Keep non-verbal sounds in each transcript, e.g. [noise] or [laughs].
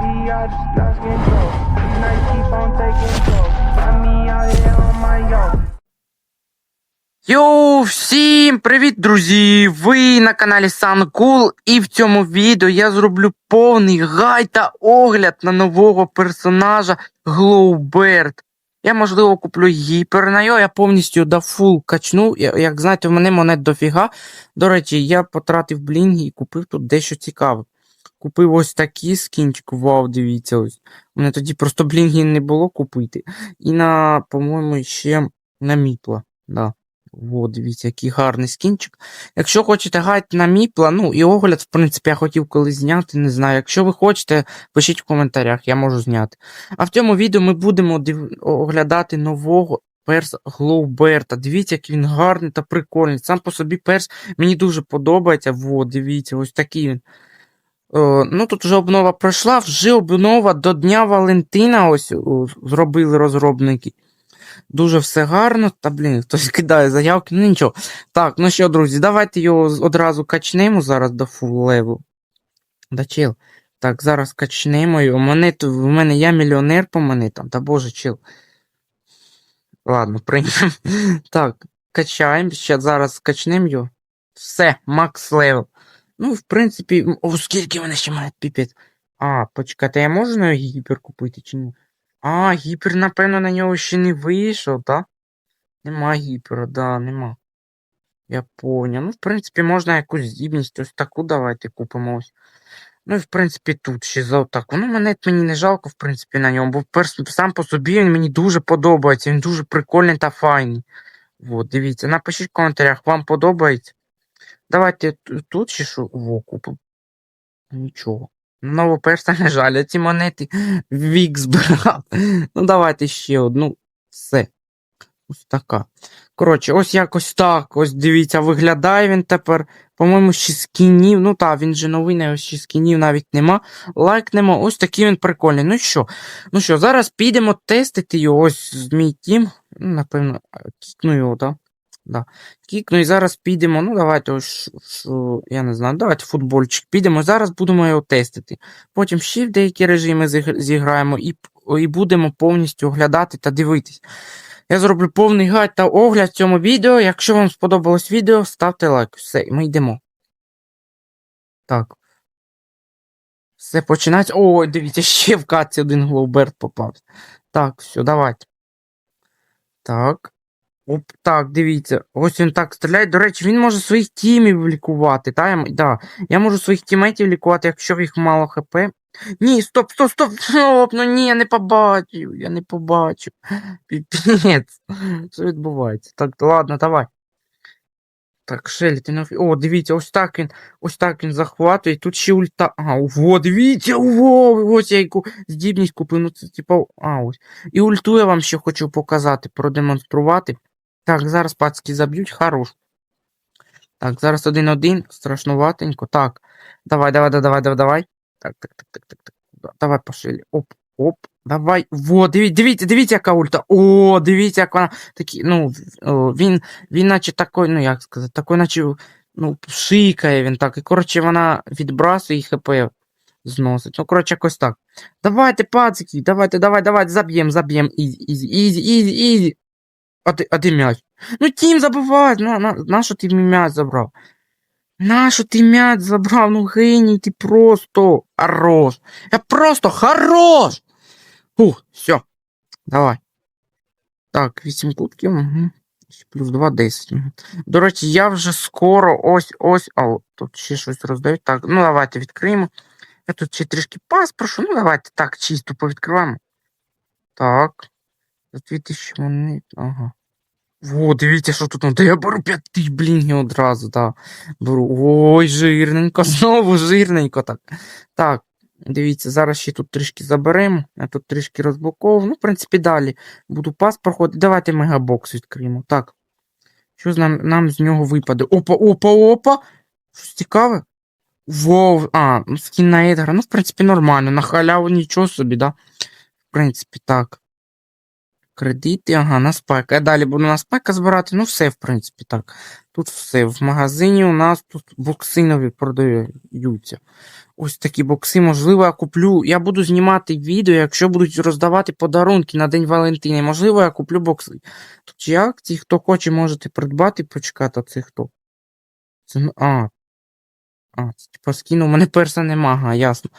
I just lost control. These nights keep on taking toll. Find me out here on my own. Йоу, всім привіт, друзі! Ви на каналі SunCool і в цьому відео я зроблю повний гайд та огляд на нового персонажа Glowbird. Я, можливо, куплю гіпер на його, я повністю до фул качну. Як знаєте, в мене монет дофіга. До речі, я потратив блінги і купив тут дещо цікаве. Купив ось такий скінчик, вау, дивіться ось. У мене тоді просто блінгів не було купити. І на, по-моєму, ще на міпла. Да. О, дивіться, який гарний скінчик. Якщо хочете гайд на міпла, ну і огляд, в принципі, я хотів колись зняти, не знаю. Якщо ви хочете, пишіть в коментарях, я можу зняти. А в цьому відео ми будемо див... оглядати нового перса Глоуберта. Дивіться, як він гарний та прикольний. Сам по собі перс мені дуже подобається. Во, дивіться, ось такий він. Е, ну, тут вже обнова пройшла, вже обнова до Дня Валентина ось зробили розробники. Дуже все гарно, та блін, хтось кидає заявки, ну нічого. Так, ну що, друзі, давайте його одразу качнемо зараз до фул леву. Да чил. Так, зараз качнемо його. Монет, в мене я мільйонер по монетам, та боже, чил. Ладно, приймемо. [laughs] Так, качаємо, ще зараз качнемо його. Все, макс левел. Ну, в принципі, о, скільки в мене ще монет, піпець. А, почекайте, я можу на гіпер купити чи ні? А, гіпер, напевно, на нього ще не вийшов, так? Нема гіпера, да, нема. Я понял. Ну, в принципі, можна якусь здібність, ось таку давайте купимо ось. Ну і в принципі тут ще за отаку. Ну, монет мені не жалко, в принципі, на ньому, бо перс, сам по собі він мені дуже подобається. Він дуже прикольний та файний. От, дивіться, напишіть в коментарях, вам подобається. Давайте тут ще що во купимо. Нічого. Нового перса не жаль, ці монети вік збирав. Ну, давайте ще одну. Все. Ось така. Коротше, ось якось так. Ось дивіться, виглядає він тепер. По-моєму, ще скінів. Ну так, він же новий, не ось ще скінів навіть нема. Лайкнемо. Ось такий він прикольний. Ну що? Ну що, зараз підемо тестити його. Ось з мій тім. Ну, напевно, кікну його, так? Кікну і зараз підемо. Ну, давайте ось, я не знаю, давайте футбольчик підемо. Зараз будемо його тестити. Потім ще в деякі режими зіграємо і, і будемо повністю оглядати та дивитись. Я зроблю повний гайд та огляд цьому відео. Якщо вам сподобалось відео, ставте лайк. Все, ми йдемо. Так. Все починається. Ой, дивіться, ще в катці один глоуберт попався. Так, все, давайте. Так. Оп, так, дивіться. Ось він так стріляє. До речі, він може своїх тімів лікувати. Та, я, да. я можу своїх тімейтів лікувати, якщо їх мало хп. Ні, стоп, стоп, стоп, стоп, ну ні, я не побачив, я не побачив. Піпець. Що відбувається? Так, ладно, давай. Так, Шелі, ти не... О, дивіться, ось так він, ось так він захватує. Тут ще ульта. А, во, дивіться, во, ось я яку здібність купив. Ну це типа. А, ось. І ульту я вам ще хочу показати, продемонструвати. Так, зараз пацки заб'ють, хорош. Так, зараз один-один, страшнуватенько. Так. Давай, давай, давай, давай, давай. Так, так, так, так, так, так. Давай пошили. Оп, оп. Давай. Во, дивіться, дивіться, дивіться, яка ульта. О, дивіться, як вона. Такі, ну, він, він наче такой, ну як сказати, такой, наче, ну, шикає він так. І, коротше, вона відбрасує і хп зносить. Ну, коротше, якось так. Давайте, пацики, давайте, давай, давайте, заб'єм, заб'єм. Ізі, ізі, ізі, ізі, ізі. А ти, а ти м'яч. Ну, тім забивай, на, на, на що ти м'яч забрав? Нащо ти м'яч забрав? Ну геній, ти просто хорош. Я просто хорош. Фух, все. Давай. Так, 8 кубків. Угу. Плюс 2, 10. Угу. До речі, я вже скоро ось ось. А, тут ще щось роздають. Так, ну давайте відкриємо. Я тут ще трішки пас прошу. Ну давайте так, чисто повідкриваємо. Так. За 2000 монет. Ага. Во, дивіться, що тут. Та я беру 5 тисяч блін одразу, так. Беру. Ой, жирненько, [laughs] знову жирненько так. Так, дивіться, зараз ще тут трішки заберемо. Я тут трішки розблоковував. Ну, в принципі, далі буду пас проходити. Давайте мегабокс відкриємо. Так. Що нам, нам з нього випаде? Опа, опа, опа! Щось цікаве? Вов, а, ну, скін на Едгара. Ну, в принципі, нормально. На халяву нічого собі, да? В принципі, так. Кредити, ага, на спайка. Я далі буду на спайка збирати. Ну, все, в принципі, так. Тут все. В магазині у нас тут боксинові продаються. ось такі бокси. Можливо, я куплю. Я буду знімати відео, якщо будуть роздавати подарунки на День Валентини. Можливо, я куплю бокси. Тут як? Ті, хто хоче, можете придбати, почекати, це хто? Це, а. А, це типа скинув, у мене перса нема, ага, ясно.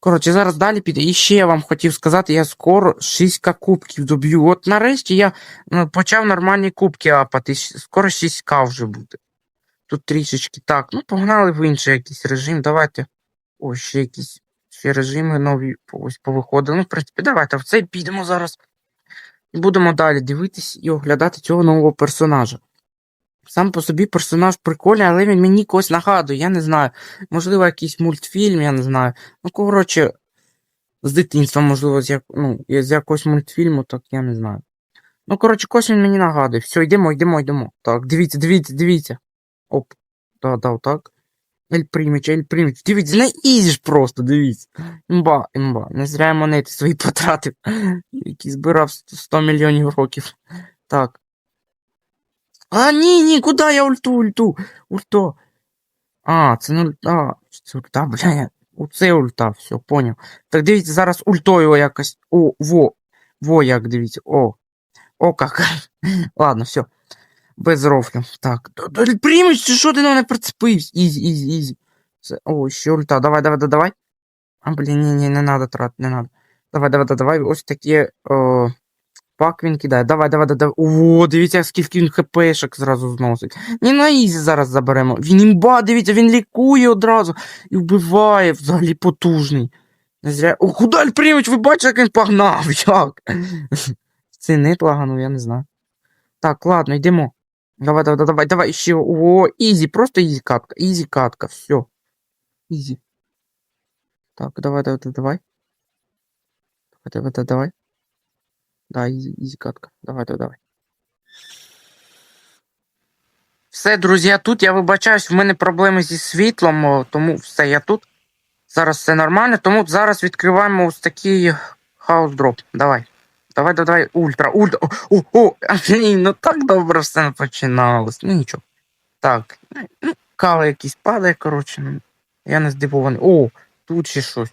Коротше, зараз далі піде. І ще я вам хотів сказати, я скоро 6к кубків доб'ю. От нарешті я ну, почав нормальні кубки апати. Скоро 6к вже буде. Тут трішечки так. Ну, погнали в інший якийсь режим. Давайте. О, ще якісь ще режими нові ось повиходили. Ну, в принципі, давайте в цей підемо зараз. І будемо далі дивитись і оглядати цього нового персонажа. Сам по собі персонаж прикольний, але він мені когось нагадує, я не знаю. Можливо, якийсь мультфільм, я не знаю. Ну, коротше, з дитинства, можливо, з, як, ну, з якогось мультфільму, так я не знаю. Ну, коротше, когось він мені нагадує. Все, йдемо, йдемо, йдемо. Так, дивіться, дивіться, дивіться. Оп. Да, да, так. Ель Приміч, Ель Приміч. Дивіться, на ізі просто, дивіться. Імба, імба. Не зря я монети свої потратив, [laughs] які збирав 100 мільйонів років. Так. А, ні, ні, куди я ульту, ульту? Ульто. А, це не ульта. Чи Це ульта, бля. Оце ульта, все, поняв. Так дивіться, зараз ультою якось. О, во. Во як, дивіться. О. О, как. [laughs] Ладно, все. Без рофлю. Так. Приміч, чи що ти на мене прицепився? Ізі, ізі, ізі. Це... О, ще ульта. Давай, давай, давай, давай. А, блін, ні, ні, не надо тратити, не надо. Давай, давай, давай, давай. Ось такі. О... Пак він кидає. Давай, давай, давай. О, дивіться, скільки він хпшок зразу зносить. Ні, на ізі зараз заберемо. Він імба, дивіться, він лікує одразу і вбиває взагалі потужний. Не зря. О, куди Приміч, ви бачите, як він погнав? [laughs] Як? Це не лаганув, я не знаю. Так, ладно, йдемо. Давай, давай, давай, давай, ще. О, ізі, просто ізі катка. Ізі катка, все. Ізі. Так, давай, давай. Давай, давай, давай, давай. Да, ізі. Давай, давай, давай. Все, друзі, тут я вибачаюсь, в мене проблеми зі світлом, тому все, я тут. Зараз все нормально, тому зараз відкриваємо ось такий хаус дроп. Давай. Давай, давай, ультра, ультра. О, о, а, ну так добре все починалось. Ну нічого. Так. Ну, кава якийсь падає, коротше. Ну, я не здивований. О, тут ще щось.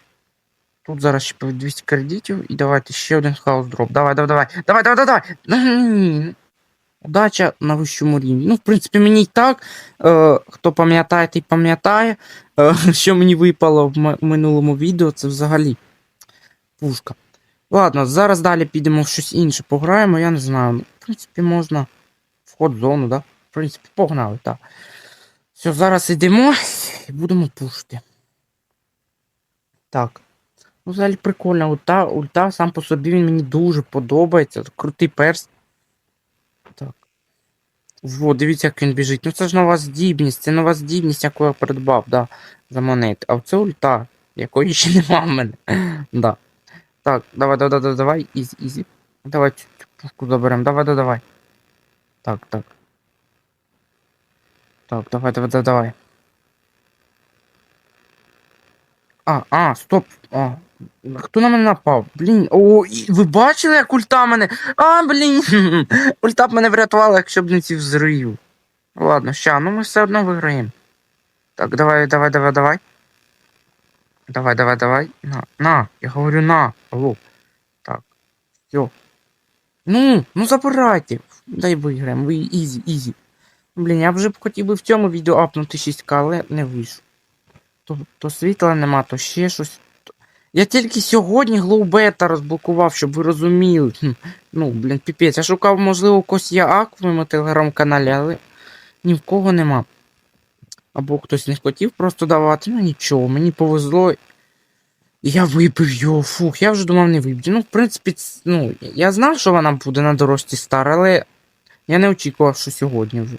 Тут зараз ще 200 кредитів і давайте ще один хаус дроп. Давай, давай, давай. Давай, давай, давай, давай. Удача на вищому рівні. Ну, в принципі, мені й так. Е, хто пам'ятає, той пам'ятає. Е, [laughs] що мені випало в минулому відео, це взагалі пушка. Ладно, зараз далі підемо в щось інше пограємо, я не знаю. Ну, в принципі, можна вход в зону, да? В принципі, погнали, так. Все, зараз йдемо і будемо пушити. Так. Ну, взагалі прикольна ульта. Ульта сам по собі він мені дуже подобається. Крутий перс. Так. Во, дивіться, як він біжить. Ну це ж нова здібність, це нова здібність, яку я придбав, да, за монети. А це ульта, якої ще нема в мене. [laughs] да. Так, давай, давай, давай, давай, ізі, ізі. Давай цю пушку заберемо. Давай, давай, давай. Так, так. Так, давай, давай, давай, давай. А, а, стоп. А, хто на мене напав? Блін, о, ви бачили, як ульта мене. А, блін. [laughs] Ульта б мене врятувала, якщо б не ці взрив. Ладно, ща, ну ми все одно виграємо. Так, давай, давай, давай, давай. Давай, давай, давай. На, на, я говорю на. Алло. Так. Все. Ну, ну забирайте. Дай виграємо. Ви ізі, ізі. Блін, я вже б хотів би в цьому відео апнути 6к, але не вийшло. То, то світла нема, то ще щось. Я тільки сьогодні глоубета розблокував, щоб ви розуміли. Ну, блін, піпець. Я шукав, можливо, когось є ак в моєму телеграм-каналі, але ні в кого нема. Або хтось не хотів просто давати. Ну нічого, мені повезло. Я випив його, фух, я вже думав не виб'ю. Ну, в принципі, ну, я знав, що вона буде на дорожці стар, але я не очікував, що сьогодні вже.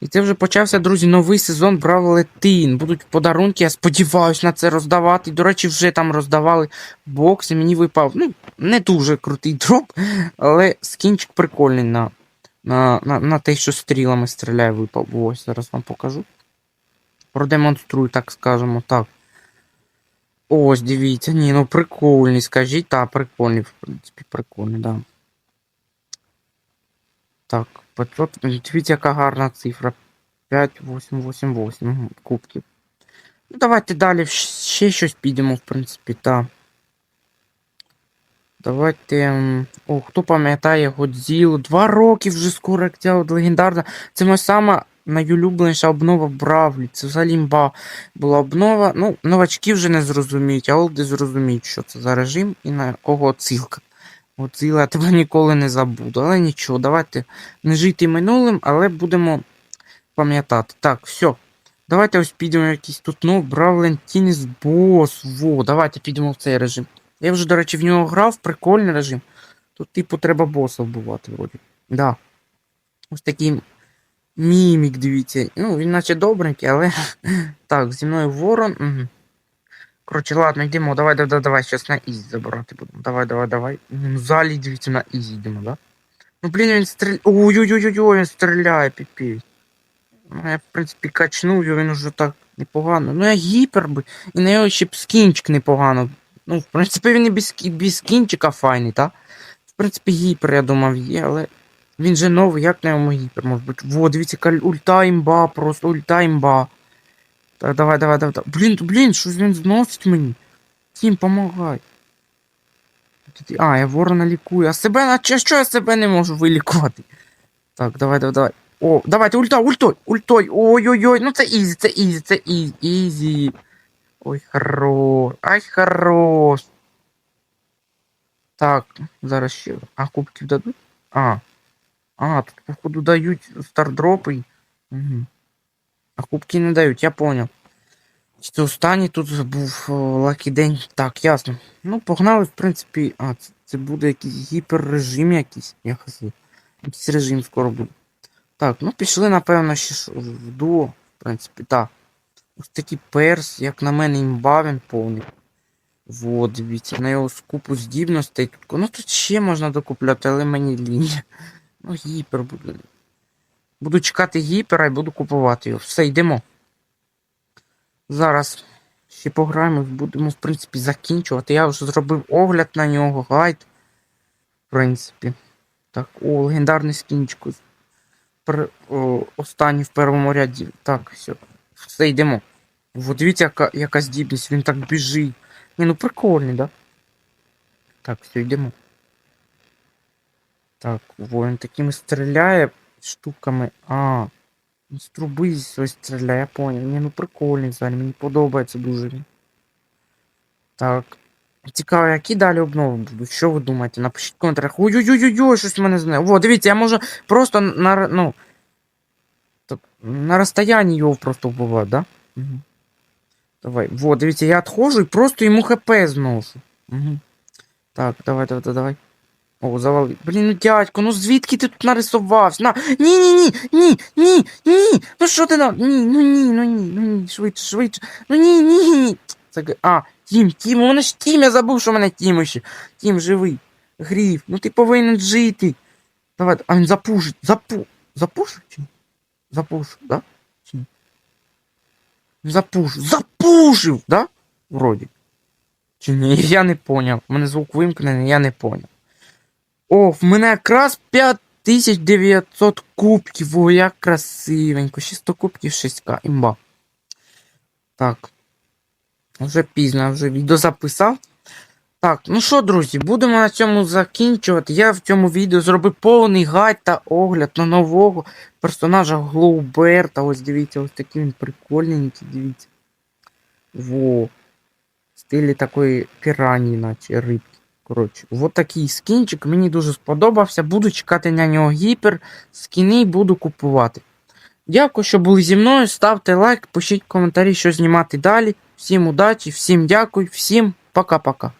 І це вже почався, друзі, новий сезон Бравлетин. Будуть подарунки, я сподіваюся на це роздавати. До речі, вже там роздавали бокси. Мені випав, ну, не дуже крутий дроп, але скінчик прикольний на, на, на, на те, що стрілами стріляє, випав. Ось, зараз вам покажу. Продемонструю, так скажемо, так. Ось, дивіться, ні, ну прикольний, скажіть, так, прикольний, в принципі, прикольний, да. Так, 500, дивіться, яка гарна цифра. 5888 кубків. Ну, давайте далі ще щось підемо, в принципі, та. Давайте. О, хто пам'ятає Годзілу? Два роки вже скоро ця легендарна. Це моя сама найулюбленіша обнова Бравлі. Це взагалі імба була обнова. Ну, новачки вже не зрозуміють, а олди зрозуміють, що це за режим і на кого оцілка. Я тебе ніколи не забуду. Але нічого, давайте не жити минулим, але будемо пам'ятати. Так, все. Давайте ось підемо якийсь тут, ну, Бравлен Тініс Бос. Во, давайте підемо в цей режим. Я вже, до речі, в нього грав, прикольний режим. Тут, типу, треба боса вбивати, вроді. Да. Ось такий мімік, дивіться. Ну, він наче добренький, але. [laughs] так, зі мною ворон. Угу. Коротше, ладно, йдемо. Давай, давай, давай, щас на ізі забирати будемо. Давай, давай, давай. В залі, дивіться, на ізі йдемо, да? Ну, блін, він стріляє. Ой-ой-ой, він стріляє, піпець. Ну, я, в принципі, качнув його, він уже так непогано. Ну, я гіпер би. І на його ще б скінчик непогано. Ну, в принципі, він і без, без кінчика файний, так? В принципі, гіпер, я думав, є, але. Він же новий, як на йому гіпер може бути. Во, дивіться, яка ульта імба, просто ульта імба. Так, давай, давай, давай. Блін, блін, щось він зносить мені. Тім, помагай. А, я ворона лікую. А себе наче що я себе не можу вилікувати? Так, давай, давай, давай. О, давайте, ульта, ультой, ультой. Ой-ой-ой, ну це ізі, це ізі, це ізі, ізі. Ой, хорош. Ай, хорош. Так, зараз ще. А кубків дадуть? А. А, тут, походу, дають стардропи. Угу. А кубки не дають, я поняв. Це останній тут був о, лакі день. Так, ясно. Ну, погнали, в принципі. А, це, це буде якийсь гіперрежим якийсь. Я хазу. Якийсь режим скоро буде. Так, ну пішли, напевно, ще в дуо. В принципі, так. Ось такий перс, як на мене, імба він повний. Вот, дивіться, на його скупу здібностей. Ну тут ще можна докупляти, але мені лінь. Ну, гіпер буду. Буду чекати гіпера і буду купувати його. Все, йдемо. Зараз ще пограємо, будемо, в принципі, закінчувати. Я вже зробив огляд на нього, гайд. В принципі. Так, о, легендарний скінчик. Останній в першому ряді. Так, все. Все, йдемо. О, дивіться, яка, яка здібність, він так біжить. Ні, ну прикольний, да? Так, все, йдемо. Так, во, він такими стріляє штуками. А, він з труби ось стріляє, я понял. Ні, ну прикольний взагалі, мені подобається дуже. Так. Цікаво, які далі обнови будуть? Що ви думаєте? Напишіть в коментарях. Ой-ой-ой-ой, щось мене знає. Во, дивіться, я можу просто на, ну, на розстоянні його просто вбивати, да? Угу. Давай. Во, дивіться, я відходжу і просто йому хп зношу. Угу. Так, давай, давай, давай. О, завали. Блін, ну дядько, ну звідки ти тут нарисувався? На. Ні, ні, ні, ні, ні, ні. Ну що ти на. Ні, ну ні, ну ні, ну ні, швидше, швидше. Ну ні, ні, ні. Це А, Тім, Тім, у мене ж Тім, я забув, що в мене Тім ще. Тім живий. Гріф, ну ти повинен жити. Давай, а він запушить. Запу. Запушить чи? Запушив, да? Чи? Запушив. Запушив, да? Вроді. Чи ні? [laughs] Я не поняв. У мене звук вимкнений, я не поняв. О, в мене якраз 5900 кубків. О, як красивенько. 600 кубків 6к. Імба. Так. Вже пізно, вже відео записав. Так, ну що, друзі, будемо на цьому закінчувати. Я в цьому відео зробив повний гайд та огляд на нового персонажа Глоуберта. Ось дивіться, ось такий він прикольненький, дивіться. Во. В стилі такої пірані, наче рибки. Коротше, от такий скінчик мені дуже сподобався. Буду чекати на нього гіпер, скіни буду купувати. Дякую, що були зі мною. Ставте лайк, пишіть коментарі, що знімати далі. Всім удачі, всім дякую, всім пока-пока.